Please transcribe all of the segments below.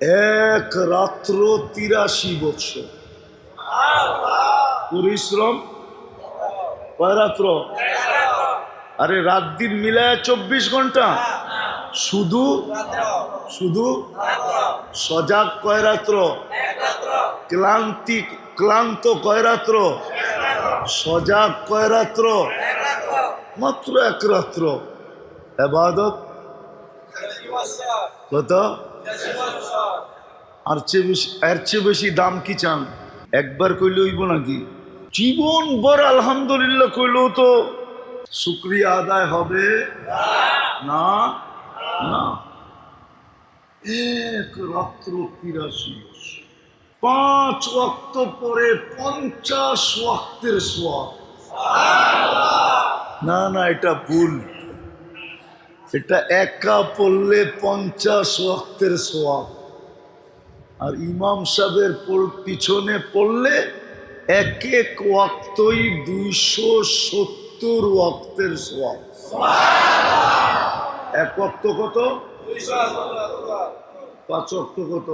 এক রাত্র তিরাশি বছর পরিশ্রম? কয় রাত্র? আরে রাত দিন মিলায় চব্বিশ ঘণ্টা। শুধু? শুধু? সজাগ কয় রাত্র? ক্লান্তি, ক্লান্ত কয় রাত্র? সজাগ কয় রাত্র? মাত্র এক রাত্র। এবাদত? কত? আর চেয়ে বেশি এর চেয়ে বেশি দাম কি চান? একবার কইলে হইব নাকি? জীবন ভর আলহামদুলিল্লাহ কইলেও তো শুক্রিয়া আদায় হবে। না না। এক রাত্র তিরাশি বছর। পাঁচ ওয়াক্ত পরে পঞ্চাশ ওয়াক্তের সোয়াব। না না, এটা ভুল। এটা একা পড়লে পঞ্চাশ ওয়াক্তের সোয়াব। আর ইমাম সাহেবের পিছনে পড়লে এক এক ওয়াক্তই দুইশো সত্তর ওয়াক্তের সোয়াব। এক ওয়াক্ত কত? পাঁচ ওয়াক্ত কত?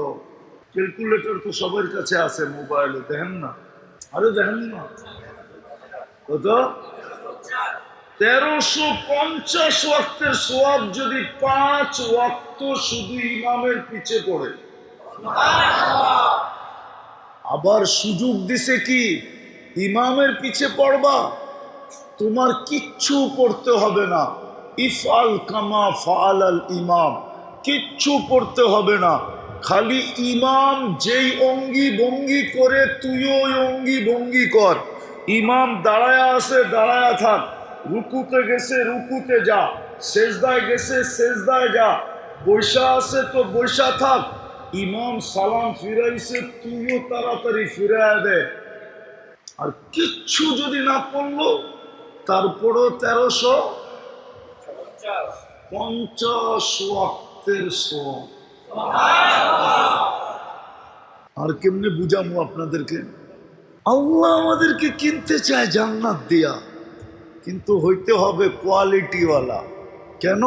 ক্যালকুলেটর তো সবার কাছে আছে মোবাইলে, দেখেন না। আরে দেখেন না। কত? তেরোশো পঞ্চাশ ওয়াক্তের সোয়াব যদি পাঁচ ওয়াক্ত শুধু ইমামের পিছে পড়ে। আবার সুযোগ দিছে কি? ইমামের পিছে পড়বা? তোমার কিচ্ছু পড়তে হবে না। ইফআল কামা ফাল আল ইমাম। কিচ্ছু পড়তে হবে না। খালি ইমাম যেই অঙ্গি ভঙ্গি করে তুইও ওই অঙ্গি ভঙ্গি কর। ইমাম দাঁড়ায়া আছে, দাঁড়ায়া থাক। রুকুতে গেছে, রুকুতে যা। সেজদায় গেছে, সেজদায় যা। বৈশা আছে তো বৈশা থাক। ইমাম সালাম ফিরাইছে, তুইও তাড়াতাড়ি ফিরায় দে। আর কিচ্ছু যদি না পড়ল, তারপরও তেরোশো পঞ্চাশ ওয়াক্তের আর কেমনে বুঝামো আপনাদেরকে? আল্লাহ আমাদেরকে কিনতে চায় জান্নাত দিয়া। কিন্তু হইতে হবে কোয়ালিটিওয়ালা কেন?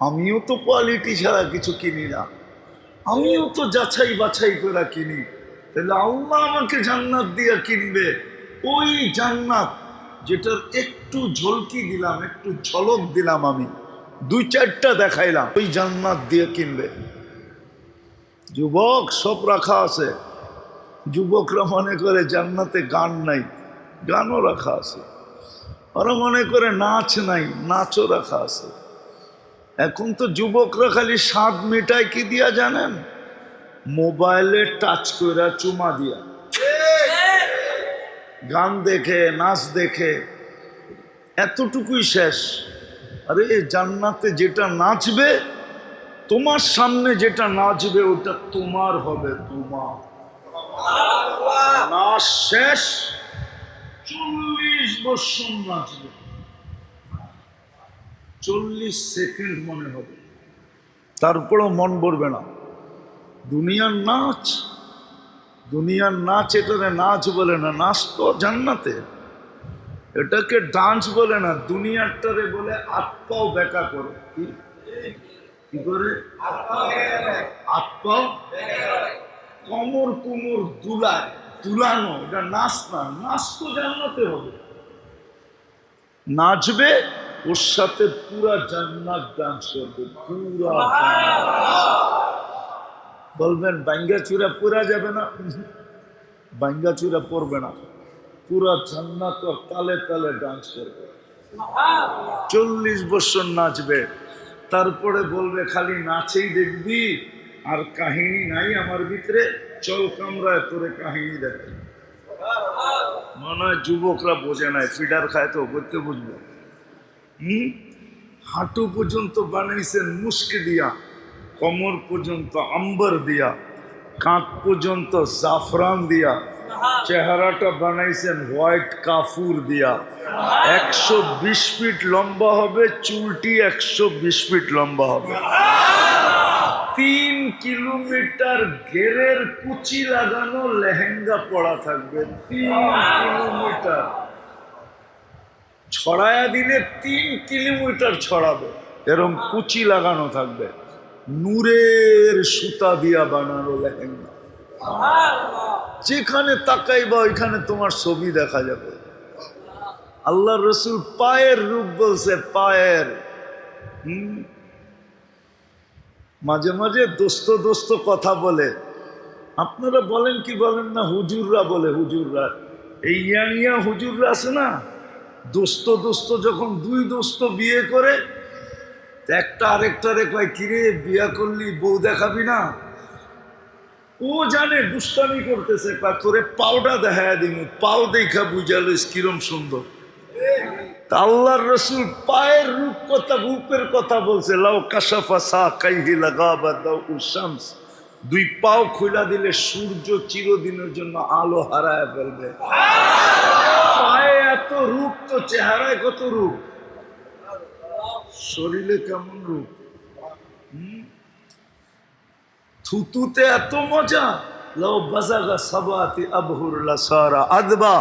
আমিও তো কোয়ালিটি ছাড়া কিছু কিনি না। আমিও তো যাচাই বাছাই করে কিনি। তাহলে আল্লাহ আমাকে জান্নাত দিয়া কিনবে। ওই জান্নাত যেটার একটু ঝলকি দিলাম, একটু ঝলক দিলাম আমি। দুই চারটা দেখাইলাম, ওই জান্নাত দিয়ে কিনবে। যুবক, সব রাখা আছে। যুবকরা মনে করে জান্নাতে গান নাই, গানও রাখা আছে। ওরা মনে করে নাচ নাই, নাচও রাখা আছে। এখন তো যুবকরা খালি স্বাদ মেটায় কি দিয়া জানেন? মোবাইলে টাচ কইরা চুমা দিয়া। গান দেখে, নাচ দেখে, এতটুকুই শেষ। আরে, জান্নাতে যেটা নাচবে, তোমার সামনে যেটা নাচবে, ওটা তোমার হবে, তোমার। নাচ শেষ। চল্লিশ বৎসর চল্লিশ সেকেন্ড মনে হবে। তারপরেও মন ভরবে না। দুনিয়ার নাচ দুনিয়ার নাচ এটারে নাচ বলে না, নাচ তো জান্নাতে। এটাকে ডান্স বলে না, দুনিয়ারটারে বলে আত্মাও বেকা করে। কি? করে? আত্মাও কমর কুমর দুলায়। তুলানো, এটা নাচ না নাচ তো জান্নাতে হবে। নাচবে, ওর সাথে পুরা জান্নাত ডান্স করবে, পুরা বলবেন, বাঙ্গা চূড়া পুরা যাবে না। বাঙ্গা চূড়া পড়বে না। পুরা জান্নাত তালে তালে ডান্স করবে। চল্লিশ বছর নাচবে। তারপরে বলবে, খালি নাচেই দেখবি, আর কাহিনী নাই আমার ভিতরে। কামরায় তোরে কাহিনী দেখে। মনে হয় যুবকরা বোঝে নাই, ফিডার খায় তো, করতে বুঝব। হুম হাঁটু পর্যন্ত বানাইছেন মুস্কি দিয়া, কমর পর্যন্ত আম্বর দিয়া, কাঁধ পর্যন্ত জাফরান দিয়া, চেহারাটা বানাইছেন হোয়াইট কাফুর দিয়া। একশো বিশ ফিট লম্বা হবে, চুলটি একশো বিশ ফিট লম্বা হবে। তিন কিলোমিটার ঘেরের কুচি লাগানো লেহেঙ্গা পড়া থাকবে, তিন কিলোমিটার। ছড়ায়া দিলে তিন কিলোমিটার ছড়াবে, এরম কুচি লাগানো থাকবে। নূরের সুতা দিয়া বানানো লেহেঙ্গা। যেখানে তাকাইবা, ওইখানে তোমার ছবি দেখা যাবে। আল্লাহ রসুল পায়ের রূপ বলছে, পায়ের। হুম? মাঝে মাঝে দোস্ত দোস্ত কথা বলে। আপনারা বলেন কি বলেন না, হুজুররা বলে, হুজুররা। এই ইয়াং ইয়া হুজুররা আছে না? দোস্ত দোস্ত যখন দুই দোস্ত বিয়ে করে, একটা আরেকটারে কয়, কিরে, বিয়া করলি, বউ দেখাবি না? ও জানে, দুষ্টামি করতেছে তোরে পাউডা দেখায় দিন পাও দেখা বুঝালিস কিরম সুন্দর। আল্লাহর রসুল পায়ের রূপ কথা, রূপের কথা বলছে, লাউ কাশাফা সা কাইহি লাগাবা শামস। দুই পাও খুলা দিলে সূর্য চিরদিনের জন্য আলো হারায় ফেলবে। পায়ে এত রূপ তো চেহারায় কত রূপ? শরীরে কেমন রূপ? থুতুতে এত মজা? লাউ বাজাগা সাবাতি আবহুরলা সারা আদবা।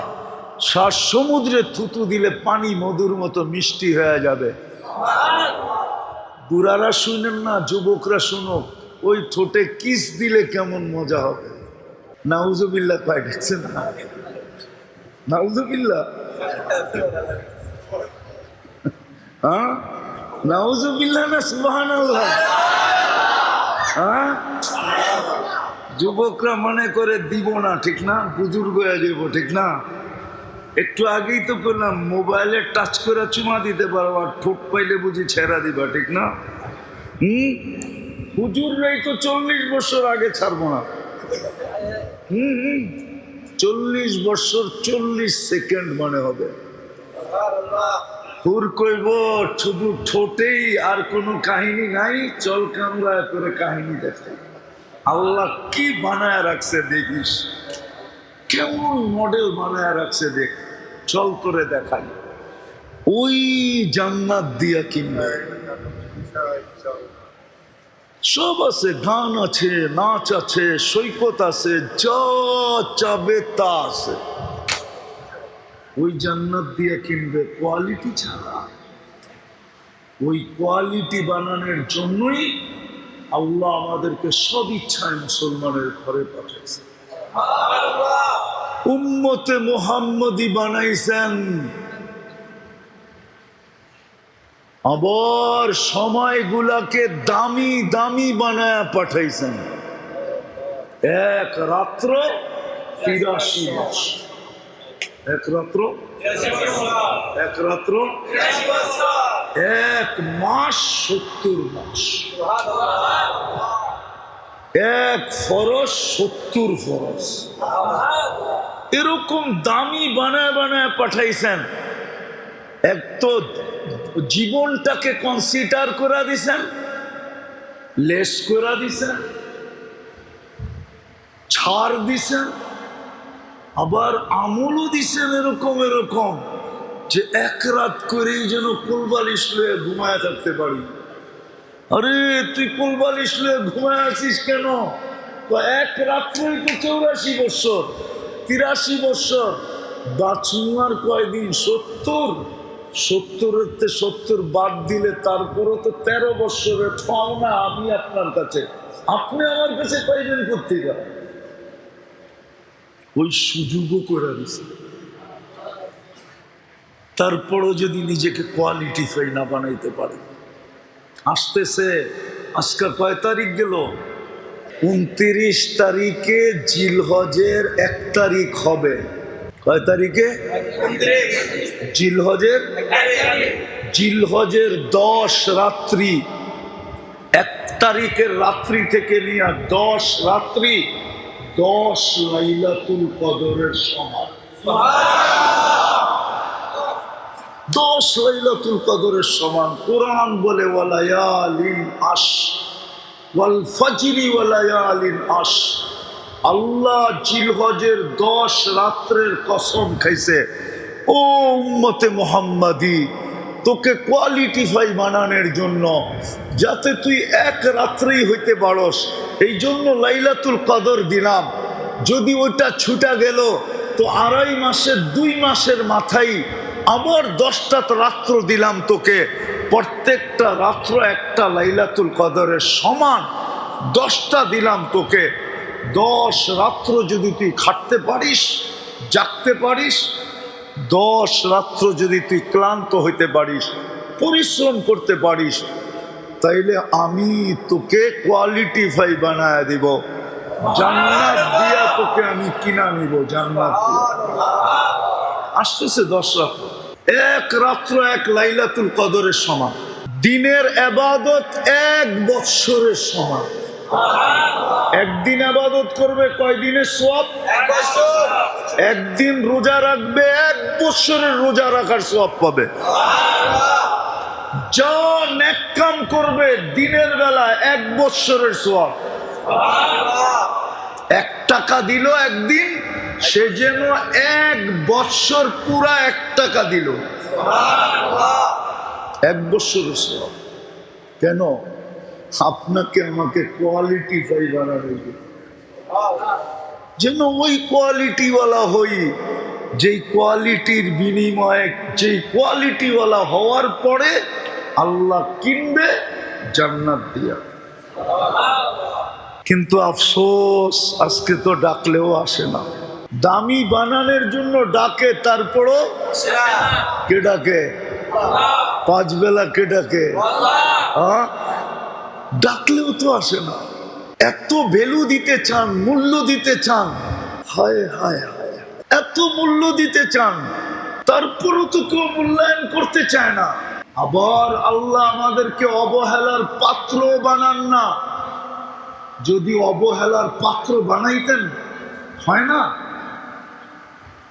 সার সমুদ্রে থুতু দিলে পানি মধুর মতো মিষ্টি হয়ে যাবে। বুড়ারা শুনেন না, যুবকরা শুনো ওই ঠোঁটে কিস দিলে কেমন মজা হবে? নাউজুবিল্লা কয় দেখছেন না? নাউজুবিল্লা হ্যাঁ? নাউজুবিল্লা না সুবাহান হ্যাঁ? যুবকরা মনে করে দিব না, ঠিক না? বুজুর্গ যাব ঠিক না? একটু আগেই তো বললাম মোবাইলে টাচ করে চুমা দিতে পারো, আর ঠোঁট পাইলে বুঝি ছেড়া দিবা, ঠিক না? হুম? হুজুর হুজুররাই তো চল্লিশ বছর আগে ছাড়বো না। হুম হুম? চল্লিশ বছর চল্লিশ সেকেন্ড মনে হবে। হুর কইব, শুধু ঠোঁটেই আর কোনো কাহিনী নাই, চল কামরা করে কাহিনী দেখাই। আল্লাহ কি বানায় রাখছে দেখিস? কেমন মডেল বানায় রাখছে দেখ। চল করে দেখাই। ওই জান্নাত দিয়া কিনবে সব আছে, গান আছে, নাচ আছে, সৈকত আছে, যা চাবে তা আছে। ওই জান্নাত দিয়ে কিনবে কোয়ালিটি ছাড়া। ওই কোয়ালিটি বানানোর জন্যই আল্লাহ আমাদেরকে সব ইচ্ছায় মুসলমানের ঘরে পাঠাইছে উম্মতে মোহাম্মদি বানাইছেন। আবার সময়গুলাকে দামি দামি বানায় পাঠাইছেন। এক রাত্র তিরাশি মাস। এক রাত্র? এক রাত্র? এক মাস সত্তর মাস। এক ফরস, সত্তর ফরস। এরকম দামি বানায় বানায় পাঠাইছেন। এক তো জীবনটাকে কনসিডার করে দিছেন, লেস করে দিছেন, ছাড় দিছেন, আবার আমলও দিছেন এরকম এরকম যে এক রাত করেই যেন কুলবালিশ লয়ে ঘুমায় থাকতে পারি। আরে, তুই কুলবালিশ লয়ে ঘুমায় আছিস কেন? তো এক রাত্রেই তো চৌরাশি বৎসর, তিরাশি বৎসর বাঁচমু আর কয়দিন সত্তর? সত্তরের তে সত্তর বাদ দিলে তারপরও তো তেরো বৎসরের পাও না আমি আপনার কাছে। আপনি আমার কাছে পাইবেন করতে ওই সুযোগও করে দিছে। তারপরও যদি নিজেকে কোয়ালিটি ফাই না বানাইতে পারে। আসতেছে, আজকে কয় তারিখ গেল? উনত্রিশ তারিখে জিলহজের এক তারিখ হবে। কয় তারিখে? জিলহজের? জিলহজের দশ রাত্রি। এক তারিখের রাত্রি থেকে নিয়ে দশ রাত্রি, দশ লাইলাতুল কদরের সমান দশ লাইলাতুল কদরের সমান কোরআন বলে ওয়ালায়ালিন আশ ওয়াল ফজরি ওয়ালায়ালিন আশ আল্লাহ জিলহজের দশ রাত্রের কসম খাইছে, ও উম্মতে মোহাম্মদি, তোকে কোয়ালিটিফাই বানানোর জন্য, যাতে তুই এক রাত্রেই হইতে পারস। এই জন্য লাইলাতুল কদর দিলাম। যদি ওইটা ছুটা গেল, তো আড়াই মাসের, দুই মাসের মাথায় আবার দশটা রাত্র দিলাম তোকে। প্রত্যেকটা রাত্র একটা লাইলাতুল কদরের সমান দশটা দিলাম তোকে। দশ রাত্র যদি তুই খাটতে পারিস, জাগতে পারিস, দশ রাত্র যদি তুই ক্লান্ত হইতে পারিস, পরিশ্রম করতে পারিস, তাইলে আমি তোকে কোয়ালিটি ফাই বানায় দিব। জান্নাত দিয়া তোকে আমি কিনা নিব, জান্নাত। আসতেছে দশ রাত্র। এক রাত্র এক লাইলাতুল কদরের সমান। দিনের আবাদত এক বৎসরের সমান। একদিন আবাদত করবে কয়দিনের সব একদিন রোজা রাখবে এক বৎসরের রোজা রাখার সব পাবে। যা নেক কাম করবে দিনের বেলা এক বৎসরের সব এক টাকা দিল একদিন সে যেন এক বৎসর পুরা এক টাকা দিল। এক বৎসর কেন? আপনাকে আমাকে কোয়ালিটি ফাই বানানো যেন ওই কোয়ালিটিওয়ালা হই, যেই কোয়ালিটির বিনিময়ে, যেই কোয়ালিটিওয়ালা হওয়ার পরে আল্লাহ কিনবে, জান্নাত দিয়া। কিন্তু আফসোস, আজকে তো ডাকলেও আসে না। দামি বানানোর জন্য ডাকে, তারপরও কে ডাকে? পাঁচ বেলা কে ডাকে? হ্যাঁ? ডাকলেও তো আসে না। এত ভ্যালু দিতে চান, মূল্য দিতে চান। হায় হায় হায়। এত মূল্য দিতে চান, তারপরও তো কেউ মূল্যায়ন করতে চায় না। আবার আল্লাহ আমাদেরকে অবহেলার পাত্র বানান না। যদি অবহেলার পাত্র বানাইতেন, হয় না?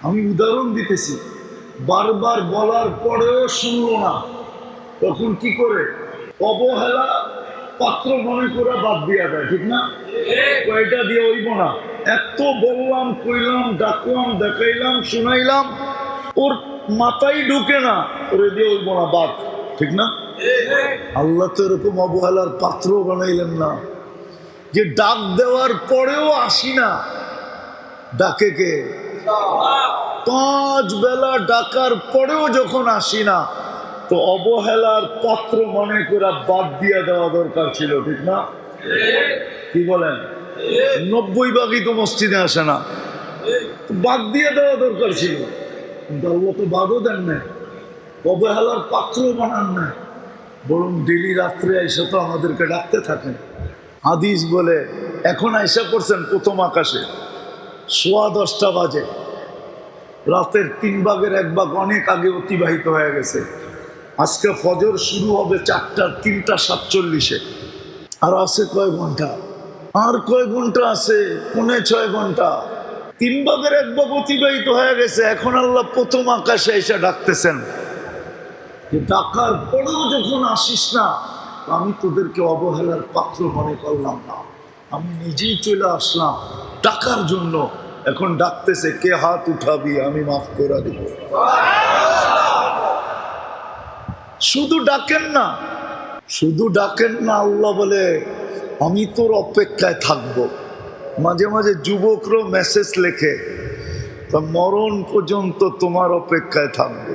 আমি উদাহরণ দিতেছি। বারবার বলার পরেও শুনলো না। তখন কি করে? অবহেলা পাত্র মনে করে বাদ দিয়া দেয়, ঠিক না? কয়টা দিয়ে হইব না? এত বললাম, কইলাম, ডাকলাম, দেখাইলাম, শুনাইলাম, ওর মাথায় ঢুকে না, ওরে দিয়ে হইব না, বাদ, ঠিক না? আল্লাহ তো এরকম অবহেলার পাত্র বানাইলেন না। যে ডাক দেওয়ার পরেও আসি না। ডাকে কে? পাঁচ বেলা ডাকার পরেও যখন আসি না, তো অবহেলার পাত্র মনে করে বাদ দিয়ে দেওয়া দরকার ছিল, ঠিক না? কি বলেন? নব্বই ভাগই তো মসজিদে আসে না। বাদ দিয়ে দেওয়া দরকার ছিল। কিন্তু তো বাদও দেন না অবহেলার পাত্র বানান না বরং ডেলি রাত্রে এসে তো আমাদেরকে ডাকতে থাকেন। হাদিস বলে, এখন আইসা করছেন প্রথম আকাশে। সোয়া দশটা বাজে। রাতের তিন ভাগের এক ভাগ অনেক আগে অতিবাহিত হয়ে গেছে। আজকে ফজর শুরু হবে চারটার তিনটা সাতচল্লিশে। আর আছে কয় ঘণ্টা? আর কয় ঘণ্টা আছে? পৌনে ছয় ঘণ্টা। তিন ভাগের এক ভাগ অতিবাহিত হয়ে গেছে। এখন আল্লাহ প্রথম আকাশে এসে ডাকতেছেন। যে ডাকার পরেও যখন আসিস না, আমি তোদেরকে অবহেলার পাত্র মনে করলাম না। আমি নিজেই চলে আসলাম ডাকার জন্য। এখন ডাকতেছে, কে হাত উঠাবি? আমি মাফ করে দিব। শুধু ডাকেন না, শুধু ডাকেন না, আল্লাহ বলে, আমি তোর অপেক্ষায় থাকব। মাঝে মাঝে যুবকরাও মেসেজ লেখে, তা মরণ পর্যন্ত তোমার অপেক্ষায় থাকবে।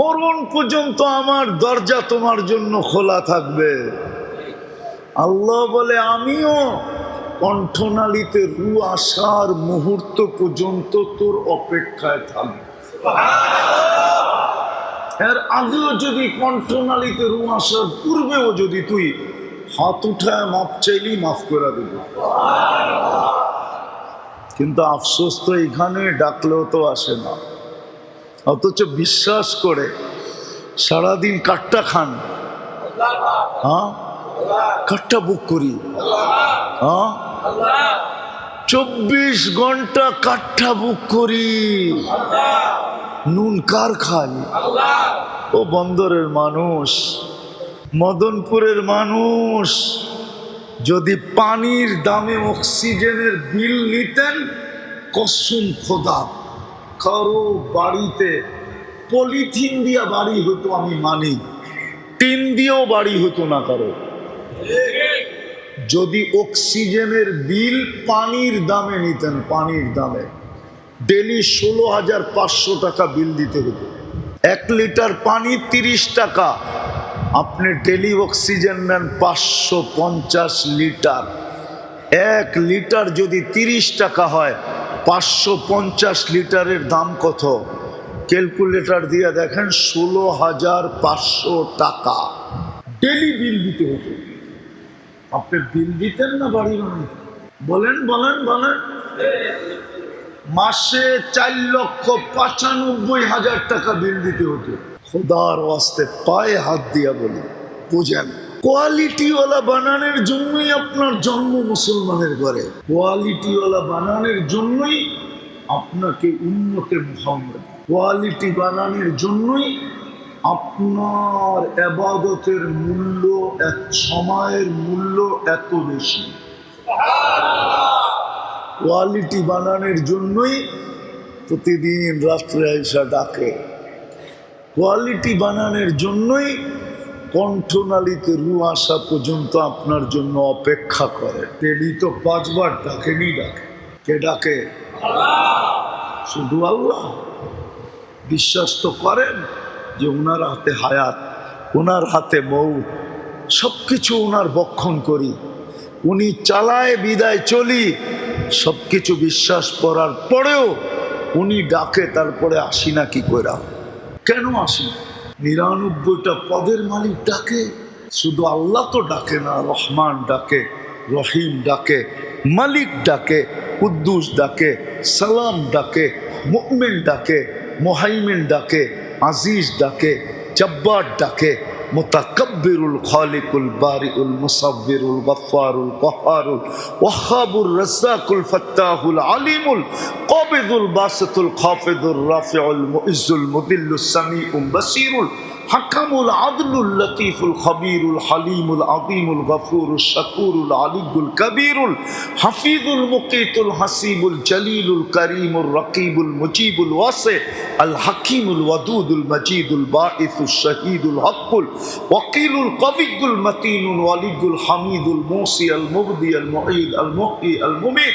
মরণ পর্যন্ত আমার দরজা তোমার জন্য খোলা থাকবে। আল্লাহ বলে, আমিও কণ্ঠনালীতে রু আসার মুহূর্ত পর্যন্ত তোর অপেক্ষায় থাকবে। এর আগেও যদি কণ্ঠনালীতে রু আসার পূর্বেও যদি তুই হাত উঠায় মাপ চাইলি, মাফ করে দেব। কিন্তু আফসোস তো এখানে, ডাকলেও তো আসে না। অথচ বিশ্বাস করে সারাদিন কাটটা খান। হ্যাঁ? কাটটা বুক করি। হ্যাঁ? চব্বিশ ঘণ্টা কাঠা বুক করি। নুন কার খাই? ও বন্দরের মানুষ, মদনপুরের মানুষ, যদি পানির দামে অক্সিজেনের বিল নিতেন, কসম খোদা, কারও বাড়িতে পলিথিন দিয়া বাড়ি হতো আমি মানি, টিন দিয়েও বাড়ি হতো না কারও। যদি অক্সিজেনের বিল পানির দামে নিতেন, পানির দামে, ডেলি ষোলো হাজার পাঁচশো টাকা বিল দিতে হতো। এক লিটার পানি তিরিশ টাকা। আপনি ডেলি অক্সিজেন নেন পাঁচশো পঞ্চাশ লিটার। এক লিটার যদি তিরিশ টাকা হয়, পাঁচশো পঞ্চাশ লিটারের দাম কত? ক্যালকুলেটর দিয়ে দেখেন, ষোলো হাজার পাঁচশো টাকা। ডেলি বিল দিতে হতো। আপনি বিল দিতেন না বাড়ি বানাইতেন বলেন বলেন বলেন। মাসে চার লক্ষ পঁচানব্বই হাজার টাকা বিল দিতে হতো। খোদার ওয়াস্তে পায়ে হাত দিয়া বলি, বুঝেন, কোয়ালিটিওয়ালা বানানোর জন্যই আপনার জন্ম মুসলমানের ঘরে। কোয়ালিটিওয়ালা বানানোর জন্যই আপনাকে উন্নতে মোহাম্মদ। কোয়ালিটি বানানোর জন্যই আপনার এবাদতের মূল্য এক সময়ের মূল্য এত বেশি। কোয়ালিটি বানানোর জন্যই প্রতিদিন রাত্রে আইসা ডাকে। কোয়ালিটি বানানোর জন্যই কণ্ঠনালীতে রু আসা পর্যন্ত আপনার জন্য অপেক্ষা করে। টেলি তো পাঁচবার ডাকেনি ডাকে। কে ডাকে? শুধু আল্লাহ। বিশ্বাস তো করেন। যে ওনার হাতে হায়াত ওনার হাতে মৌ সব কিছু ওনার বক্ষণ করি। উনি চালায়, বিদায় চলি সব কিছু বিশ্বাস করার পরেও উনি ডাকে, তারপরে আসি না কি করা কেন আসি নিরানব্বইটা পদের মালিক ডাকে, শুধু আল্লাহ তো ডাকে না, রহমান ডাকে, রহিম ডাকে, মালিক ডাকে, কুদ্দুস ডাকে, সালাম ডাকে মুকমিন ডাকে, মোহাইমিন ডাকে আজিজ ডাকে, জব্বার ডাকে, মুতাকব্বিরুল খালিকুল বারিউল মুসাব্বিরুল গফফারুল কহারুল ওয়াহাবুর রাজ্জাকুল ফাত্তাহুল আলিমুল কবিদুল বাসিতুল খাফিদুর রাফিউল মুইজুল মুদিল্লুস সামিউম বাসিরুল حكم العدل اللطيف الخبير الحليم العظيم الغفور الشكور العلي الكبير الحفيظ المقيت الحسيب الجليل الكريم الرقيب المجيب الواسع الحكيم الودود المجيد الباعث الشهيد الحق الوقيل القوي المتين الولي الحميد الموصي المبدي المعيد المحيي المميت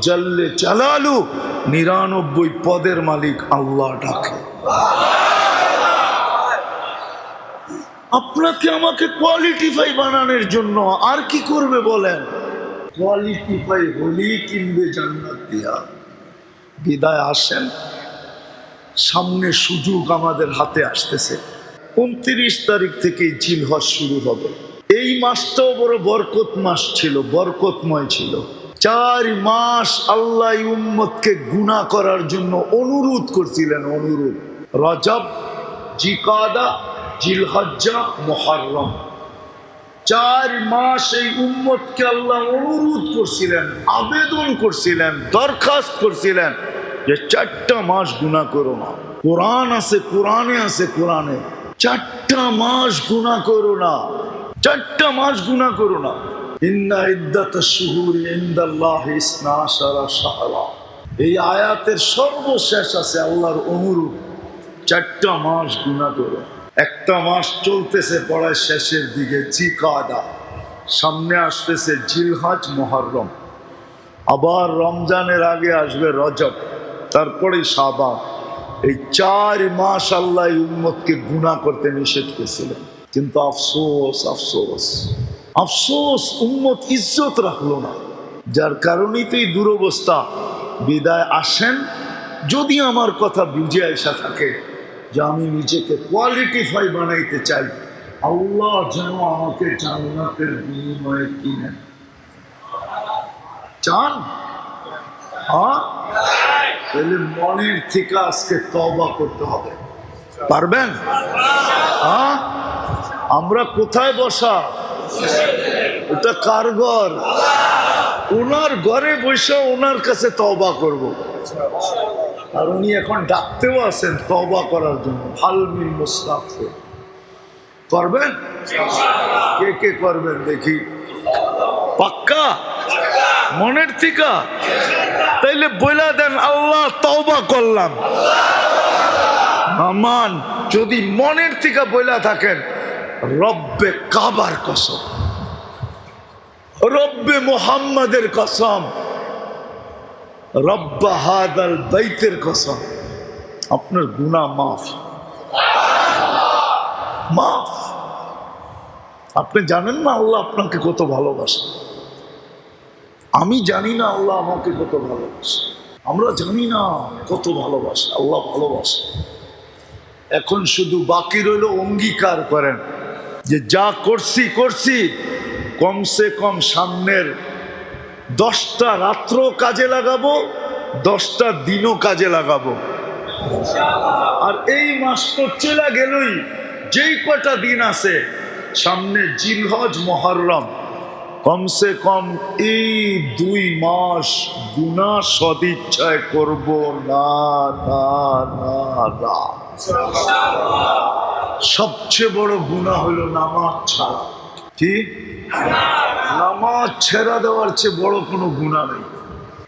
জল্লে চালালু নিরানব্বই পদের মালিক আল্লাহ ডাকে। আপনাকে আমাকে কোয়ালিটিফাই বানানোর জন্য আর কি করবে বলেন? কোয়ালিটিফাই হলেই কিনবে জান্নাত দিয়া। বিদায় আসেন। সামনে সুযোগ আমাদের হাতে আসতেছে। উনত্রিশ তারিখ থেকে জিল হজ শুরু হবে। এই মাসটাও বড় বরকত মাস ছিল, বরকতময় ছিল। চার মাস আল্লাহ উম্মতকে গুণা করার জন্য অনুরোধ করছিলেন, অনুরোধ। রজব, জিকাদা, জিলহজ্জা মোহারম চার মাস এই উম্মতকে আল্লাহ অনুরোধ করছিলেন, আবেদন করছিলেন, দরখাস্ত করছিলেন যে চারটা মাস গুণা করো না। কোরআন আছে, কোরআনে আছে, কোরআনে। চারটা মাস গুণা করো না। চারটা মাস গুণা করো না। ইন্না ইদ্দাত শুহুরি ইন্দাল্লাহ ইসনা আশারা শাহরা। এই আয়াতের সর্বশেষ আছে আল্লাহর অনুরূপ। চারটা মাস গুণা করো। একটা মাস চলতেছে পড়ায় শেষের দিকে জিকাদা। সামনে আসতেছে জিলহাজ মহরম আবার রমজানের আগে আসবে রজব তারপরে সাবান এই চার মাস আল্লাহ উম্মতকে গুণা করতে নিষেধ করেছিলেন। কিন্তু আফসোস আফসোস। আফসোস, উম্মত ইজ্জত রাখল না। যার কারণেই তো এই দুরবস্থা বিদায় আসেন। যদি আমার কথা বুঝে আসা থাকে যে আমি নিজেকে কোয়ালিটিফাই বানাইতে চাই, আল্লাহ যেন আমাকে জান্নাতের বিনিময়ে কিনেন। চান? হ্যাঁ? তাহলে মনের থেকে আজকে তবা করতে হবে। পারবেন? হ্যাঁ? আমরা কোথায় বসা? ওটা কার ঘর? ওনার ঘরে বসে ওনার কাছে তবা করব। আর উনি এখন ডাকতেও আছেন তবা করার জন্য। হালমিন মুস্তাফে করবেন? কে কে করবেন দেখি। পাক্কা? মনের থিকা? তাইলে বইলা দেন, আল্লাহ তওবা করলাম। আমান, যদি মনের থিকা বইলা থাকেন রব্বে কাবার কসম। রব্বে মোহাম্মদের কসম। রব্বা হাদাল বাইতের কসম। আপনার গুনাহ মাফ। মাফ। আপনি জানেন না আল্লাহ আপনাকে কত ভালোবাসে। আমি জানি না আল্লাহ আমাকে কত ভালোবাসে। আমরা জানি না কত ভালোবাসে। আল্লাহ ভালোবাসে। এখন শুধু বাকি রইল অঙ্গীকার করেন। যে যা করছি করছি, কমসে কম সামনের দশটা রাত্র কাজে লাগাবো, দশটা দিনও কাজে লাগাবো। আর এই মাস তো চলে গেলই, যেই কটা দিন আছে, সামনে জিলহজ মহরম। কমসে কম এই দুই মাস গুণা সদিচ্ছায় করব। না না না না। সবচেয়ে বড় গুণা হলো নামাজ ছাড়া। কি? নামাজ ছেড়া দেওয়ার চেয়ে বড় কোনো গুণা নেই।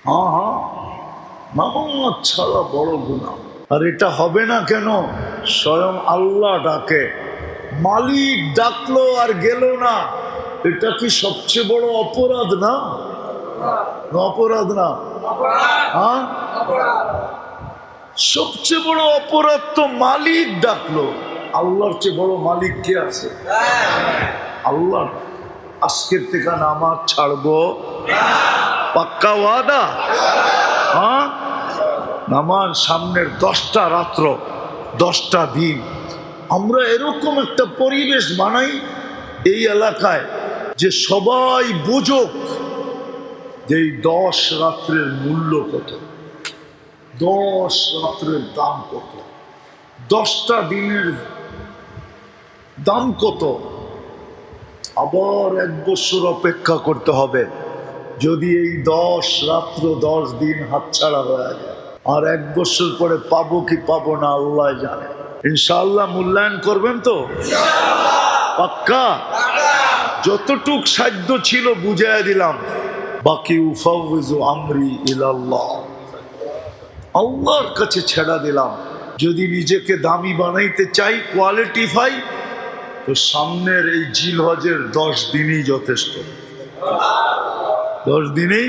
হ্যাঁ হ্যাঁ নামাজ ছাড়া বড় গুণা। আর এটা হবে না কেন? স্বয়ং আল্লাহ ডাকে। মালিক ডাকলো আর গেল না। এটা কি সবচেয়ে বড় অপরাধ না? অপরাধ না। হ্যাঁ? সবচেয়ে বড় অপরাধ তো মালিক ডাকলো। আল্লাহর চেয়ে বড় মালিক কে আছে? আল্লাহ। আজকের থেকে নামাজ ছাড়বো। পাক্কা ওয়াদা? হ্যাঁ? নামাজ সামনের দশটা রাত্র, দশটা দিন। আমরা এরকম একটা পরিবেশ বানাই এই এলাকায় যে সবাই বুঝুক যে এই দশ রাত্রের মূল্য কত। দশ রাত্রের দাম কত। দশটা দিনের দাম কত? আবার এক বছর অপেক্ষা করতে হবে। যদি এই দশ, রাত্র দশ দিন হাতছাড়া হয়ে যায়, আর এক বছর পরে পাবো কি পাবো না, আল্লাহ জানে। ইনশাআল্লাহ মূল্যায়ন করবেন তো? পাক্কা? যতটুক সাধ্য ছিল বুঝাই দিলাম। বাকি উফাউজু আমরি ইলাল্লাহ। আল্লাহর কাছে ছেড়া দিলাম। যদি নিজেকে দামি বানাইতে চাই কোয়ালিটি ফাই তো সামনের এই জিল হজের দশ দিনই যথেষ্ট। দশ দিনেই?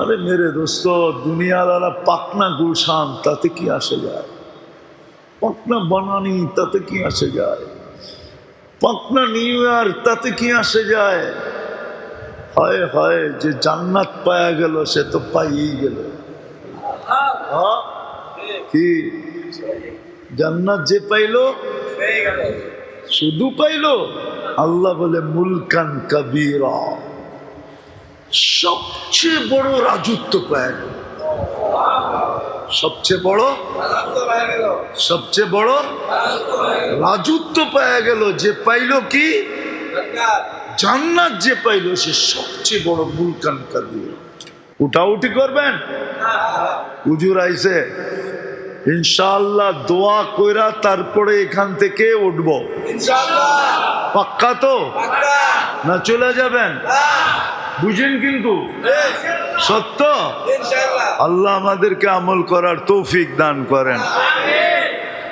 আরে মেরে দোস্ত দুনিয়াওয়ালা পাকনা গুলশান, তাতে কি আসে যায়? পাকনা বানানি, তাতে কি আসে যায়? পাকনা নিউ ইয়ার, তাতে কি আসে যায়? হয় হয়, যে জান্নাত পায়া গেল, সে তো পাইয়েই গেল। হ্যাঁ? কি? জান্নাত যে পাইলো শুধু পাইলো, আল্লাহ বলে, মুলকান কবিরা। সবচেয়ে বড় রাজত্ব পায় সবচেয়ে বড়? সবচেয়ে বড়? রাজত্ব পাওয়া গেল, যে পাইলো কি? জান্নাত যে পাইলো, সে সবচেয়ে বড় মুলকান কাবির। উঠাউঠি করবেন? উজুর আইসে ইনশাআল্লাহ দোয়া কইরা তারপরে এখান থেকে উঠব। পাক্কা তো? না চলে যাবেন? বুঝেন কিন্তু। সত্য? আল্লাহ আমাদেরকে আমল করার তৌফিক দান করেন।